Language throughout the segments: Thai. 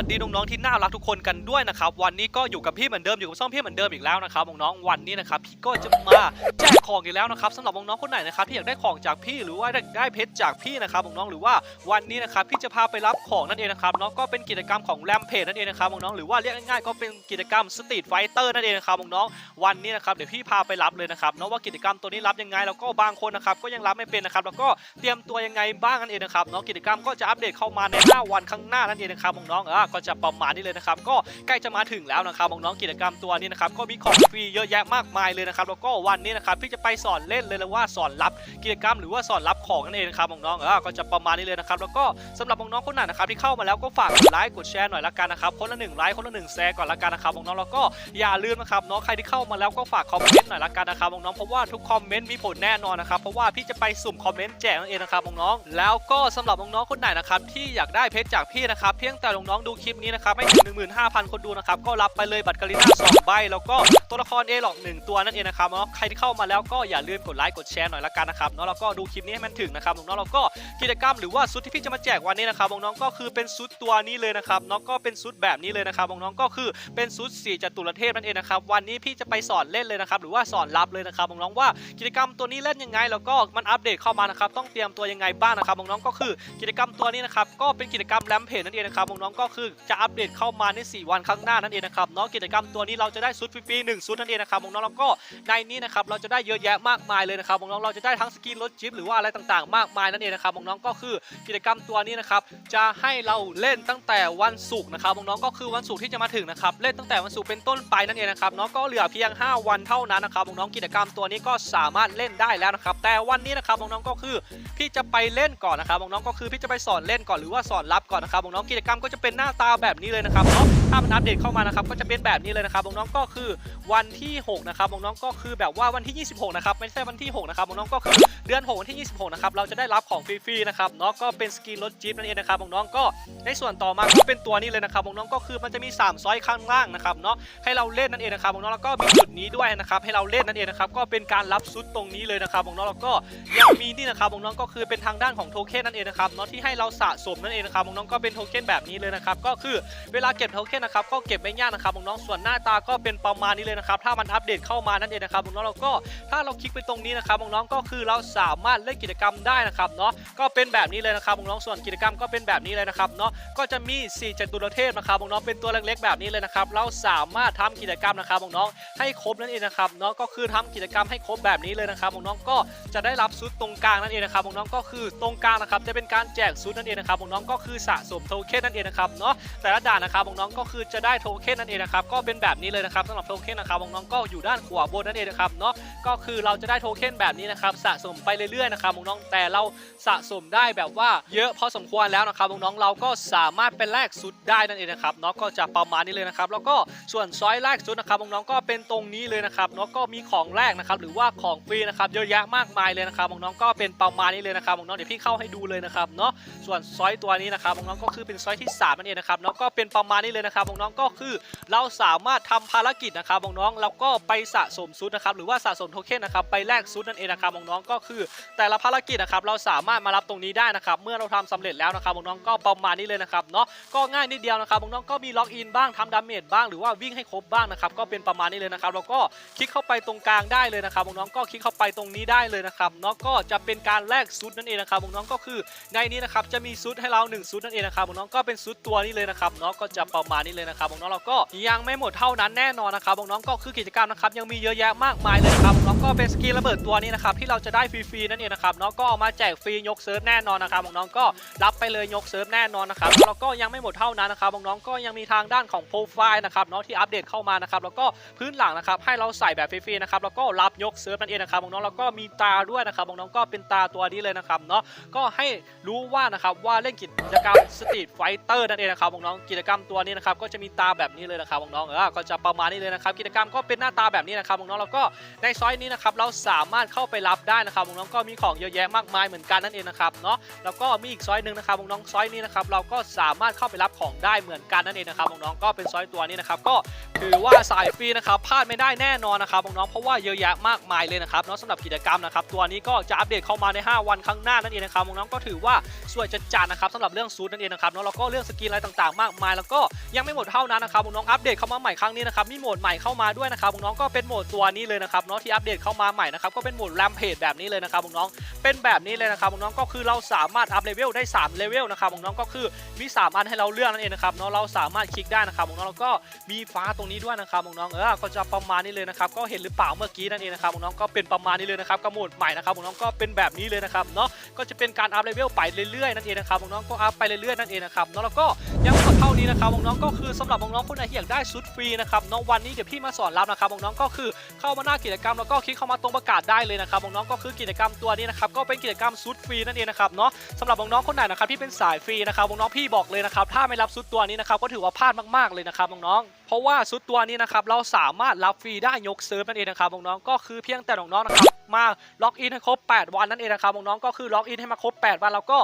วัสดีน้องๆที่น่ารักทุกคนกันด้วยนะครับวันนี้ก็อยู่กับพี่เหมือนเดิมอยู่กับช่องพี่เหมือนเดิมอีกแล้วนะครับน้องๆวันนี้นะครับพี่ก็จะมาแจกของอีกแล้วนะครับสำหรับน้องๆคนไหนนะครับที่อยากได้ของจากพี่หรือว่าได้เพชรจากพี่นะครับน้องๆหรือว่าวันนี้นะครับพี่จะพาไปรับของนั่นเองนะครับเนาะก็เป็นกิจกรรมของแรมเพจนั่นเองนะครับน้องๆหรือว่าเรียกง่ายๆก็เป็นกิจกรรมสตรีทไฟเตอร์นั่นเองนะครับน้องๆวันนี้นะครับเดี๋ยวพี่พาไปรับเลยนะครับเนาะว่ากิจกรรมตัวนี้รับยังไงแล้วก็บางคนนะครับก็ยังรับไม่เป็นนะครับแล้วก็เตรียมตัวยังไงบ้างนั่นเองนะครับเนาะกิจกรรมก็จะอัปเดตเข้ามาใน5วันข้างหน้านั่นเองนะครับน้องๆอะก็จะประมาณนี้เลยนะครับก็ใกล้จะมาถึงแล้วนะครับน้องๆกิจกรรมตัวนี้นะครับก็มีของฟรีเยอะแยะมากมายเลยนะครับแล้วก็วันนี้นะครับพี่จะไปสอนเล่นเลยเลยว่าสอนรับกิจกรรมหรือว่าสอนรับของนั่นเองนะครับน้องๆก็จะประมาณนี้เลยนะครับแล้วก็สำหรับน้องๆคนไหนนะครับที่เข้ามาแล้วก็ฝากกดไลค์กดแชร์หน่อยละกันนะครับคนละหนึ่งไลค์คนละหนึ่งแชร์ก่อนละกันนะครับน้องๆแล้วก็อย่าลืมนะครับเนาะใครที่เข้ามาแล้วก็ฝากคอมเมนต์หน่อยละกันนะครับน้องๆเพราะว่าทุกคอมเมนต์มีผลแน่นอนนะครับเพราะว่าพี่จะไปสุ่มคอมเมนต์แจกนั่นเองนะครับน้องๆแล้วก็สำหรับน้องๆคนไหนนะครับที่อยากได้เพชรจากพี่นะครับเพียงแต่น้องๆดูคลิปนี้นะครับไม่ถึง15,000 คนดูนะครับก็รับไปเลยบัตรกาลิน่าสองใบแล้วก็ตัวละครเอหลอกหนึ่งตัวนั่นเองนะครับเนาะใครที่เข้ามาแล้วก็อย่าลืมกดไลค์กดแชร์หน่อยละกันนะครับเนาะแล้วก็ดูคลิปนี้ให้มันถึงนะครับน้องๆแล้วก็กิจกรรมหรือว่าชุดที่พี่จะมาแจกวันนี้นะครับน้องๆก็คือเป็นชุดตัวนี้เลยนะครับเนาะก็เป็นชุดแบบนี้เลยนะครับน้องๆก็คือเป็นชุดสี่จตุรเทพนั่นเองนะครับวันนี้พี่จะไปสอนเล่นเลยนะครับหรือว่าสอนรับเลยนะครับน้องๆว่ากิจกรรมตัวนี้เล่นยังไง แล้วก็มันอัปเดตเข้ามานะครับต้องเตรียมตัวยังไงบ้างนะครับน้องๆก็คือกิจกรรมตัวนี้นะครับก็เป็นกิจกรรมแรมเพจนั่นเองนะครับน้องๆก็คอจะอัปเดตเข้ามาใน 4 วันข้างหน้านั่นเองนะครับเนาะกิจกรรมตัวนี้เราจะได้ชุดฟรีๆหนึ่งชุดนั่นเองนะครับน้องๆแล้วก็ในนี้นะครับเราจะได้เยอะแยะมากมายเลยนะครับน้องๆเราจะได้ทั้งสกินรถจิ๊บหรือว่าอะไรต่างๆ มากมายนั่นเองนะครับน้องๆก็คือกิจกรรมตัวนี้นะครับจะให้เราเล่นตั้งแต่วันศุกร์นะครับน้องๆก็คือวันศุกร์ที่จะมาถึงนะครับเล่นตั้งแต่วันศุกร์เป็นต้นไปนั่นเองนะครับเนาะก็เหลือเพียง 5 วันเท่านั้นนะครับน้องกิจกรรมตัวนี้ก็สามารถเล่นได้แล้วนะครับแต่วันนี้นะครับน้องๆก็คือพี่จะไปเล่นก่อนนะครับน้องๆก็คือพี่จะไปสอนเล่นก่อนหรือว่าสอนรับก่อนนะครับน้องๆกิจกรรมก็จะเป็นหน้าตาแบบนี้เลยนะครับเนาะถ้ามันอัปเดตเข้ามานะครับก็จะเป็นแบบนี้เลยนะครับน้องๆก็คือวันที่ 6 นะครับน้องๆก็คือแบบว่าวันที่ 26 นะครับไม่ใช่วันที่ 6 นะครับน้องๆก็คือเดือน 6 วันที่ 26 นะครับเราจะได้รับของฟรีๆนะครับเนาะก็เป็นสกินรถจี๊ปนั่นเองนะครับน้องๆก็ในส่วนต่อมาก็เป็นตัวนี้เลยนะครับน้องๆก็คือมันจะมี3ซอยข้างล่างนะครับเนาะให้เราเล่นนั่นเองนะครับน้องๆแล้วก็มีจุดนี้ด้วยนะครับให้เราเล่นนั่นเองนะครับก็เป็นการรับซุดตรงนี้เลยนะครับน้องๆแล้วก็ยังมีนี่นะครับน้องๆก็คือเป็นทางด้านของโทเค็นนั่นเองนะครับเนาะที่ให้เราสะสมนั่นเองนะครับน้องๆก็เป็นโทเค็นแบบนี้เลยนะครับก็คือเวลาเก็บโทเค็นนะครับ ก็เก็บไม่ยากนะครับน้องๆส่วนหน้าตาก็เป็นประมาณนี้เลยนะครับ ถ้ามันอัปเดตเข้ามานั่นเองนะครับน้องๆแล้วก็ถ้าเราคลิกไปตรงนี้นะครับน้องๆก็คือเราสามารถเล่นกิจกรรมได้นะครับเนาะก็เป็นแบบนี้เลยนะครับน้องๆส่วนกิจกรรมก็เป็นแบบนี้เลยนะครับเนาะก็จะมี4จตุรเทพนะครับน้องๆเป็นตัวเล็กๆแบบนี้เลยนะครับเราสามารถทำกิจกรรมนะครับน้องๆให้ครบนั่นเองนะครับเนาะก็คือทำกิจกรรมให้ครบแบบนี้เลยนะครับน้องๆก็จะได้รับซุดตรงกลางนั่นเองนะครับน้องๆก็คือตรงกลางนะครับจะเป็นการแจกซุดนั่นเองนะครับน้องๆก็คือสะสมโทเค็นนั่นเองนะครับเนาะแต่ละด่านนะครับน้องก็คือจะได้โทเค็นนั่นเองนะครับก็เป็นแบบนี้เลยนะครับสำหรับโทเค็นนะครับน้องก็อยู่ด้านขวาบนนั่นเองนะครับเนาะก็คือเราจะได้โทเค็นแบบนี้นะครับสะสมไปเรื่อยๆนะครับน้องแต่เราสะสมได้แบบว่าเยอะพอสมควรแล้วนะครับน้องเราก็สามารถเป็นแลกซุดได้นั่นเองนะครับเนาะก็จะประมาณนี้เลยนะครับแล้วก็ส่วนซอยแรกซุดนะครับน้องก็เป็นตรงนี้เลยนะครับเนาะก็มีของแรกนะครับหรือว่าของฟรีนะครับเยอะแยะมากมายเลยนะครับน้องก็เป็นประมาณนี้เลยนะครับน้องเดี๋ยวพี่เข้าให้ดูเลยนะครับเนาะส่วนซอยตัวนี้นะครับน้องก็คือเป็นซอยที่3นั่นเองนะครับเนาะก็เป็นประมาณนี้เลยนะครับน้องก็คือเราสามารถทำภารกิจนะครับน้องๆแล้วก็ไปสะสมซุดนะครับหรือว่าสะสมโทเค็นนะครับไปแลกซุดนั่นเองนะครับน้องก็คือ แต่ละภารกิจนะครับเราสามารถมารับตรงนี้ได้นะครับเมื่อเราทำสำเร็จแล้วนะครับน้องก็ประมาณนี้เลยนะครับเนาะก็ง่ายนิดเดียวนะครับน้องก็มีล็อกอินบ้างทำดาเมจบ้างหรือว่าวิ่งให้ครบบ้างนะครับก็เป็นประมาณนี้เลยนะครับแล้วก็คลิกเข้าไปตรงกลางได้เลยนะครับน้องก็คลิกเข้าไปตรงนี้ได้เลยนะครับเนาะก็จะเป็นการแลกซุดนั่นเองนะครับน้องก็คือในนี้นะครับจะมีซุดให้เรา1ซุดนั่นเองนะครับน้องก็เป็นซุดตัวนี้เลยนะครับเนาะก็จะประมาณนี้เลยนะครับน้องเราก็ยังไม่หมดเท่านั้นแน่นอนนะครับน้องก็คือกิจกรรมนะครับยังมีเยอะแยะมากมายเลยครับน้องก็เป็นสกินระเบิดตัวนี้นะครับที่เราจะได้ฟรีๆนั่นเองนะครับเนาะก็เอามาแจกฟรียกเซิร์ฟแน่นอนนะครับน้องก็รับไปเลยยกเซิร์ฟแน่นอนนะครับแล้วก็ยังไม่หมดเท่านั้นนะครับน้องก็ยังมีทางด้านของโปรไฟล์นะครับเนาะที่อัปเดตเข้ามานะครับแล้วก็พื้นหลังนะครับให้เราใส่แบบฟรีๆนะครับแล้วก็รับยกเซิร์ฟนั่นเองนะครับน้องแล้วก็มีตาด้วยนะครับน้องก็เป็นตาตัวนี้เลยนะครับเนาะก็ให้รู้ว่านะครับว่าเล่นกิจกรรมสตรีทไฟเตอร์นั่นเองนะครับน้องๆกิจกรรมตัวนี้นะครับก็จะมีตาแบบนี้เลยนะครับน้องๆเออก็จะประมาณนี้เลยนะครับกิจกรรมก็เป็นหน้าตาแบบนี้นะครับน้องๆแล้วก็ในซอยนี้นะครับเราสามารถเข้าไปรับได้นะครับน้องๆก็มีของเยอะแยะมากมายเหมือนกันนั่นเองนะครับเนาะแล้วก็มีอีกซอยหนึ่งนะครับน้องๆซอยนี้นะครับเราก็สามารถเข้าไปรับของได้เหมือนกันนั่นเองนะครับน้องๆก็เป็นซอยตัวนี้นะครับก็ถือว่าสายฟรีนะครับพลาดไม่ได้แน่นอนนะครับน้องๆเพราะว่าเยอะแยะมากมายเลยนะครับเนาะสำหรับกิจกรรมนะครับตัวนี้ก็จะอัปเดตเข้ามาใน 5 วันข้างหน้านั่นเองนะครับน้องๆก็ถือว่าสวยจะจานนะครับสำหรับเรื่องซูดนั่นเองนะครับเนาะแล้วก็เรื่องสกินอะไรต่างๆ มากมาย แล้วก็ยังไม่หมดเท่านั้นนะครับน้องอัปเดตเข้ามาใหม่ครั้งนี้นะครับมีโหมดใหม่เข้ามาด้วยนะครับน้องก็เป็นโหมดตัวนี้เลยนะครับเนาะที่อัปเดตเข้ามาใหม่นะครับก็เป็นโหมดแรมเพจแบบนี้เลยนะครับน้องเป็นแบบนี้เลยนะครับน้องก็คือเราสามารถอัพเลเวลได้3เลเวลนะครับน้องก็คือมี 3 อันให้เราเลือกนั่นเองนะครับเนาะเราสามารถคลิกได้นะครับน้องแล้วก็มีฟ้าตรงนี้ด้วยนะครับน้องเออก็จะประมาณนี้เลยนะครับก็เห็นหรือเปล่าเมื่อกี้นั่นเองนะครับน้องก็เป็นประมาณนี้เลยนะครับกับโหมดใหม่นะครับน้องก็เป็นแบบนี้เลยนะครับเนาะก็จะเป็นการอัพเลเวลไปเรื่อยๆนั่นเองนะครับน้องก็อัพไปเรื่อยๆนั่นเองนะครับเนาะแล้วก็ยังไม่หมดเท่านี้นะครับน้องๆก็คือสำหรับน้องๆคนไหนที่อยากได้ชุดฟรีนะครับเนาะวันนี้เดี๋ยวพี่มาสอนรับนะครับน้องๆก็คือเข้ามาหน้ากิจกรรมแล้วก็คลิกเข้ามาตรงประกาศได้เลยนะครับน้องๆก็คือกิจกรรมตัวนี้นะครับก็เป็นกิจกรรมชุดฟรีนั่นเองนะครับเนาะสำหรับน้องๆคนไหนนะครับที่เป็นสายฟรีนะครับน้องๆพี่บอกเลยนะครับถ้าไม่รับชุดตัวนี้นะครับก็ถือว่าพลาดมากๆเลยนะครับน้องๆเพราะว่าชุดตัวนี้นะครับเราสามารถรับฟรีได้ยกเซิร์ฟนั่นเองนะครับน้องๆก็คือเพียงแต่น้องๆนะครับมาล็อกอินให้ครบ 8 วันนั่นเองนะครับน้องๆก็คือล็อกอินให้มาครบ 8 วันแล้วก็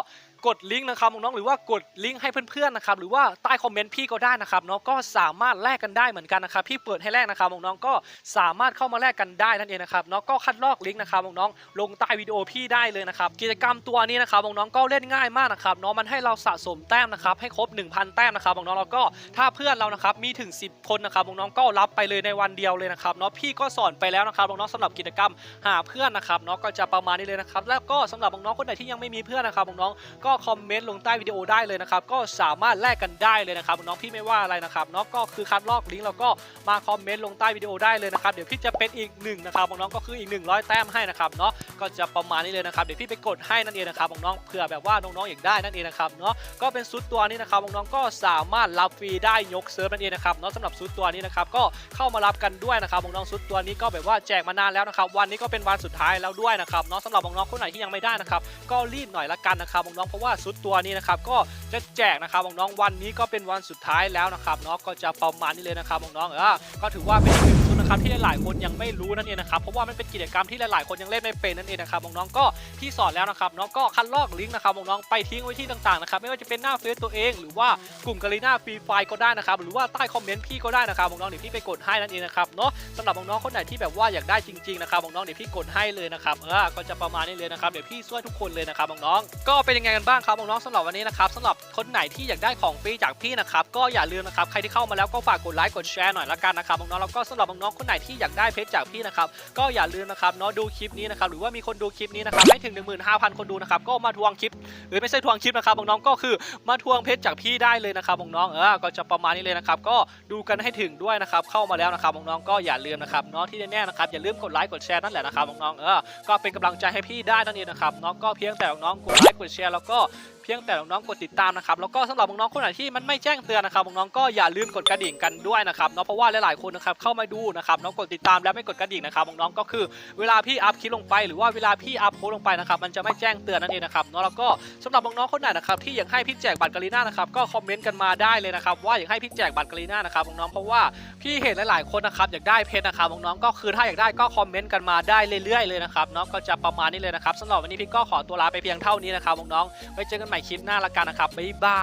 กดลิงก์นะครับน้องๆหรือว่ากดลิงก์ให้เพื่อนๆนะครับหรือว่าใต้คอมเมนต์พี่ก็ได้นะครับเนาะก็สามารถแลกกันได้เหมือนกันนะครับพี่เปิดให้แลกนะครับน้องๆก็สามารถเข้ามาแลกกันได้นั่นเองนะครับเนาะก็คัดลอกลิงก์นะครับน้องๆลงใต้วิดีโอพี่ได้เลยนะครับกิจกรรมตัวนี้นะครับน้องๆก็เล่นง่ายมากนะครับเนาะมันให้เราสะสมแต้มนะครับให้ครบ 1,000 แต้มนะครับน้องๆแล้วก็ถ้าเพื่อนเรานะครับมีถึง 10 คนนะครับน้องๆก็รับไปเลยในวันเดียวเลยนะครับเนาะพี่ก็สอนไปแล้วนะครับน้องๆสำหรับกิจกรรมหาเพื่อนนะครับเนาะก็จะประมาณนี้เลยนะครับแล้วก็สำหรับน้องๆคนไหนที่ยังไม่มีเพื่อนนะครับน้องๆก็คอมเมนต์ลงใต้วิดีโอได้เลยนะครับ ก็สามารถแลกกันได้เลยนะครับน้องพี่ไม่ว่าอะไรนะครับเนาะก็คือคัดลอกลิงก์แล้วก็มาคอมเมนต์ลงใต้วิดีโอได้เลยนะครับเดี๋ยวพี่จะเป็นอีกหนึ่งนะครับน้องๆก็คืออีก 100 แต้มให้นะครับเนาะก็จะประมาณนี้เลยนะครับเดี๋ยวพี่ไปกดให้นั่นเองนะครับน้องๆเผื่อแบบว่าน้องๆอยากได้นั่นเองนะครับเนาะก็เป็นซุดตัวนี้นะครับน้องๆก็สามารถรับฟรีได้ยกเซิร์ฟนั่นเองนะครับเนาะสำหรับซุดตัวนี้นะครับก็เข้ามารับกันด้วยนะครับน้องๆซุดตัวนี้ก็แบบว่าแจกมานานแล้วนะครับวันนี้ก็เป็นวันสุดท้ายแล้วด้วยนะครับเนาะสำหรับน้องๆคนไหนที่ยังไม่ได้นะครับก็รีบหน่อยละกันนะครับน้องเพราะว่าสุดตัวนี้นะครับก็จะแจกนะครับน้องๆวันนี้ก็เป็นวันสุดท้ายแล้วนะครับเนาะก็จะประมาณนี้เลยนะครับน้องๆเออก็ถือว่าเป็นอีกหนึ่งซุ นะครับที่หลายๆคนยังไม่รู้นั่นเองนะครับเพราะว่ามันเป็นกิจกรรมที่หลายๆคนยังเล่นไม่เป็นนั่นเองนะครับน้องๆก็พี่สอนแล้วนะครับเนาะก็คัดลอกลิงก์นะครับน้องๆไปทิ้งไว้ที่ต่างๆนะครับไม่ว่าจะเป็นหน้าเฟซตัวเอง หรือว่ากลุ่มกาลีน่าฟรีไฟก็ได้นะครับหรือว่าใต้คอมเมนต์พี่ก็ได้นะครับน้องๆเดี๋ยวพี่ไปกดให้นั่นเองนะครับเนาะสำหรับน้องๆคนไหนที่แบบว่าอยากได้จริงๆนะครับน้องๆเดี๋ยวพี่กดให้เลยนะครับเออก็จะประมาณนี้เลยนะครับเดี๋ยวพี่ช่วยทุกคนเลยนะครับน้องๆก็เป็นยังไงกันบ้างครับน้องๆสำหรับวันนี้นะครับสำหรับคนไหนที่อยากได้ของฟรีจากพี่นะครับก็อย่าลืมนะครับใครที่เข้ามาแล้วก็ฝากกดไลค์กดแชร์หน่อยละกันนะครับน้องๆแล้วก็สำหรับน้องๆคนไหนที่อยากได้เพชรจากพี่นะครับก็อย่าลืมนะครับเนาะดูคลิปนี้นะครับหรือว่ามีคนดูคลิปนี้นะครับให้ถึง 15,000 คนดูนะครับก็มาทวงคลิป หรือไม่ใช่ทวงคลิปนะครับน้องๆก็คือมาทวงเพชรจากพี่ได้เลยนะครับน้องๆเออก็จะประมาณนี้เลยนะครับก็ดูกันให้ถึงด้วยนะครับเข้ามาแล้วนะครับน้องๆก็อย่าลืมนะครับเนาะที่แน่ๆนะครับอย่าลืมกดไลค์กดแชร์นั่นแหละนะครับน้องๆเออก็เป็นกำลังใจให้พี่ได้นั่นเองนะครับน้องก็เพียงแต่น้องๆกดไลค์กดแชร์แล้วก็เพียงแต่น้องๆกดติดตามนะครับแล้วก็สำหรับน้องๆคนไหนที่มันไม่แจ้งเตือนนะครับน้องๆก็อย่าลืมกดกระดิ่งกันด้วยนะครับเนาะเพราะว่าหลายๆคนนะครับเข้ามาดูนะครับน้องกดติดตามแล้วไม่กดกระดิ่งนะครับน้องๆก็คือเวลาพี่อัพคลิปลงไป หรือว่าเวลาพี่อัพโพสลงไปนะครับมันจะไม่แจ้งเตือนนั่นเองนะครับเนาะแล้วก็สำหรับน้องๆคนไหนนะครับที่อยากให้พี่แจกบัตรกาลีน่านะครับก็คอมเมนต์กันมาได้เลยนะครับว่าอยากให้พี่แจกบัตรกาลีน่านะครับน้องๆเพราะว่าพี่เห็นหลายๆคนนะครับอยากได้เพชรนะครับน้องๆก็คือถ้าอยากได้ก็คอมเมนต์กันมาได้เรื่อยๆเลยนะครับเนาะก็จะประมาณนี้เลยนะครับสำหรับวันนี้พี่ก็ขอตัวลาไปเพียงเท่านี้นะครับน้องๆไว้เจอกันใหม่คลิปหน้าละกันนะครับบ๊ายบา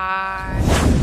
ย